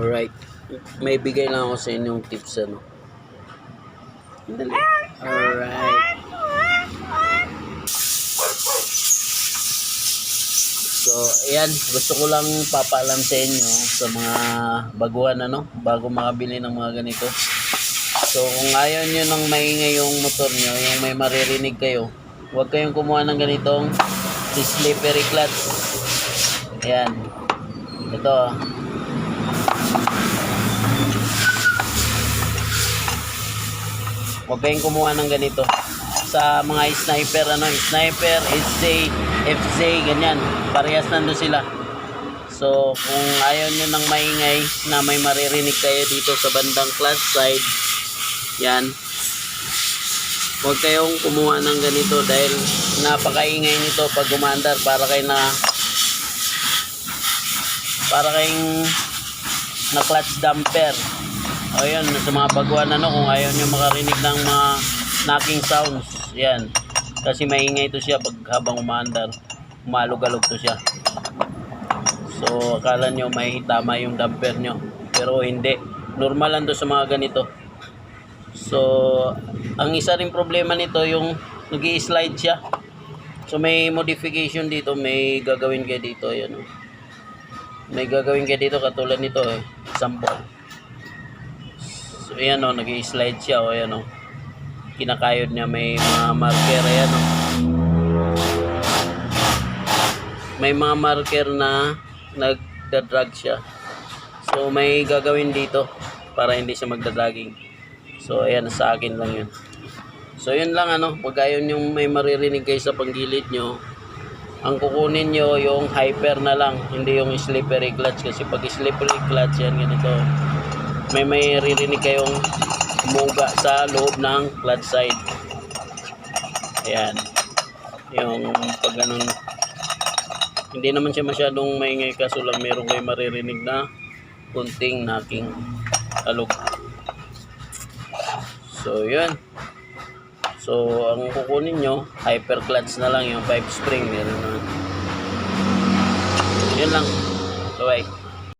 Alright. May bigay lang ako sa inyong tips ano. Dali. Alright. So, ayan, gusto ko lang papaalam sa inyo sa mga baguhan ano, bago makabili ng mga ganito. So, kung ayaw nyo nang maingay yung motor nyo, yung may maririnig kayo, huwag kayong kumuha ng ganitong slippery clutch. Ayan. Ito. Huwag kumuha ng ganito. Sa mga sniper, ano, sniper, SJ, FJ, ganyan. Parehas nando sila. So, kung ayaw nyo ng maingay na may maririnig kayo dito sa bandang clutch side, yan. Huwag kayong kumuha ng ganito dahil napakaingay nito pag gumandar para kayo na para kayong na clutch damper. O yun, sa mga baguhan ano, kung ayaw nyo makarinig ng mga knocking sounds, yan. Kasi maingay ito siya pag habang umaandar. Umalog-alog to siya. So, akala nyo may tama yung damper nyo. Pero hindi. Normal lang to sa mga ganito. So, ang isa rin problema nito yung nag slide siya. So, may modification dito. May gagawin kayo dito. Ayan, oh. May gagawin kayo dito katulad nito eh. Sample. So, ayan o. nag slide siya. O, ayan o. Kinakayod niya. May mga marker. Ayan o. May mga marker na nagdadrag siya. So, may gagawin dito para hindi siya magdadragging. So, ayan, sa akin lang yun. So, yun lang ano, pag ayaw nyo may maririnig kayo sa panggilid nyo, ang kukunin nyo yung hyper na lang, hindi yung slippery clutch. Kasi pag slippery clutch, yan ganito, may may ririnig kayong muga sa loob ng clutch side. Ayan. Yung pag ganun, hindi naman siya masyadong maingay kaso lang meron kayo maririnig na kunting knocking alog. So, yun. So, ang kukunin nyo, hyper clutch na lang yung 5 spring. Meron na. Yun lang. Bye-bye.